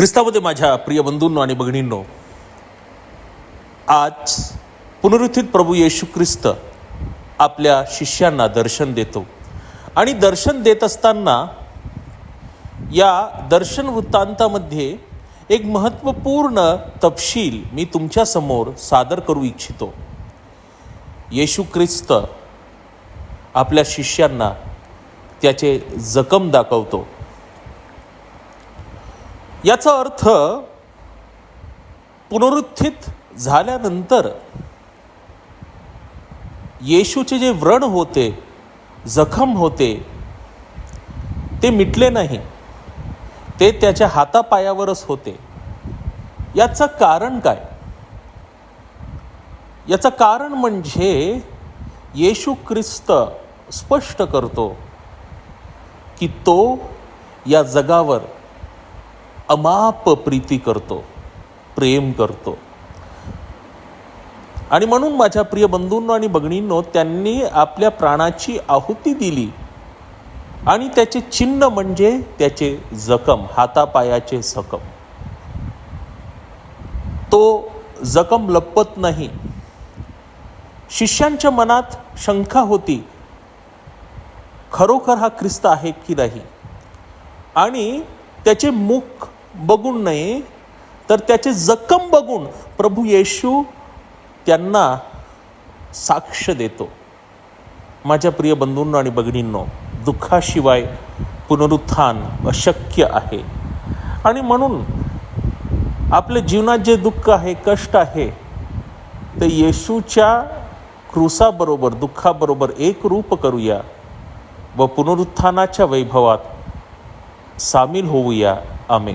ख्रिस्तामध्ये माझ्या प्रिय बंधूंनो आणि भगिनींनो आज पुनरुत्थित प्रभू येशू ख्रिस्त आपल्या शिष्यांना दर्शन देतो. आणि दर्शन देत असताना या दर्शन वृत्तांतामध्ये एक महत्त्वपूर्ण तपशील मी तुमच्यासमोर सादर करू इच्छितो. येशू ख्रिस्त आपल्या शिष्यांना त्याचे जखम दाखवतो. याचा अर्थ पुनरुत्थित झाल्यानंतर येशूचे जे व्रण होते जखम होते ते मिटले नाही. ते त्याच्या हातापायावरच होते. याचं कारण काय? याचं कारण म्हणजे येशू ख्रिस्त स्पष्ट करतो की तो या जगावर अमाप प्रीती करतो प्रेम करतो. आणि म्हणून माझ्या प्रिय बंधूंनो आणि भगिनींनो त्यांनी आपल्या प्राणाची आहुती दिली. आणि त्याचे चिन्ह म्हणजे त्याचे जखम हातापायाचे जखम. तो जखम लपत नाही. शिष्यांच्या मनात शंका होती खरोखर हा ख्रिस्त आहे की नाही? आणि त्याचे मुख बघून नये तर त्याचे जखम बघून प्रभू येशू त्यांना साक्ष देतो. माझ्या प्रिय बंधूंनो आणि भगिनींनो दुःखाशिवाय पुनरुत्थान अशक्य आहे. आणि म्हणून आपल्या जीवनात जे दुःख आहे कष्ट आहे ते येशूच्या क्रुसाबरोबर दुःखाबरोबर एक रूप करूया व पुनरुत्थानाच्या वैभवात सामील होऊया. आम्ही